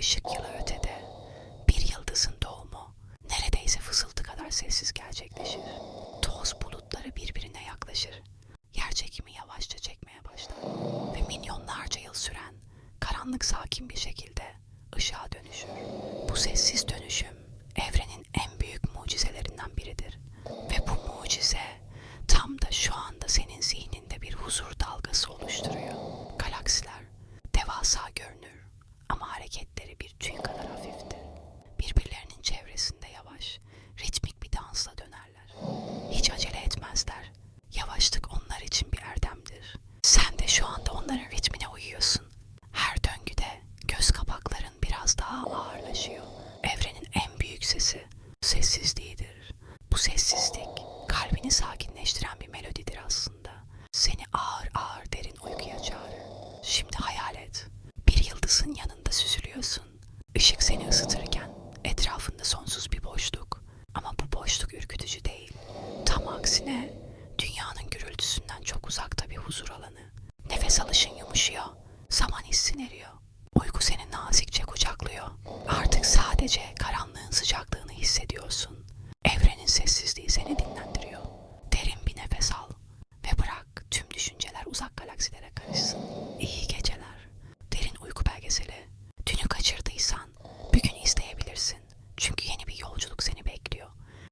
ışık yılı ötede bir yıldızın doğumu neredeyse fısıltı kadar sessiz gerçekleşir. Toz bulutları birbirine yaklaşır. Yer çekimi yavaşça çekmeye başlar ve milyonlarca yıl süren karanlık sakin bir şekilde ışığa dönüşür. Bu sessiz dönüşüm evrenin en büyük mucizelerinden biridir. Ve bu mucize tam da şu anda senin zihninde bir huzur dalgası oluşturuyor. Galaksiler devasa görünür ama hareketleri bir tüy kadar hafiftir. Birbirlerinin çevresinde yavaş, ritmik bir dansla dönerler. Hiç acele etmezler. Yavaşlık onlar için bir erdemdir. Sen de şu anda onların ritmine uyuyorsun. Her döngüde göz kapakların biraz daha ağırlaşıyor. Evrenin en büyük sesi sessizliğidir. Bu sessizlik kalbini sakinleştiren bir melodidir aslında. Seni ağır ağır derin uykuya çağırır. Şimdi hayal et. Bir yıldızın yanında süzülüyorsun. Işık seni ısıtırken etrafında sonsuz bir boşluk. Ama bu boşluk ürkütücü değil. Tam aksine dünyanın gürültüsünden çok uzakta bir huzur alanı. Nefes alışın yumuşuyor. Zaman hissin eriyor. Uyku seni nazikçe kucaklıyor. Artık sadece karanlığın sıcaklığını hissediyorsun. Evrenin sessizliği seni dinlendiriyor. Derin bir nefes al ve bırak tüm düşünceler uzak galaksilere karışsın.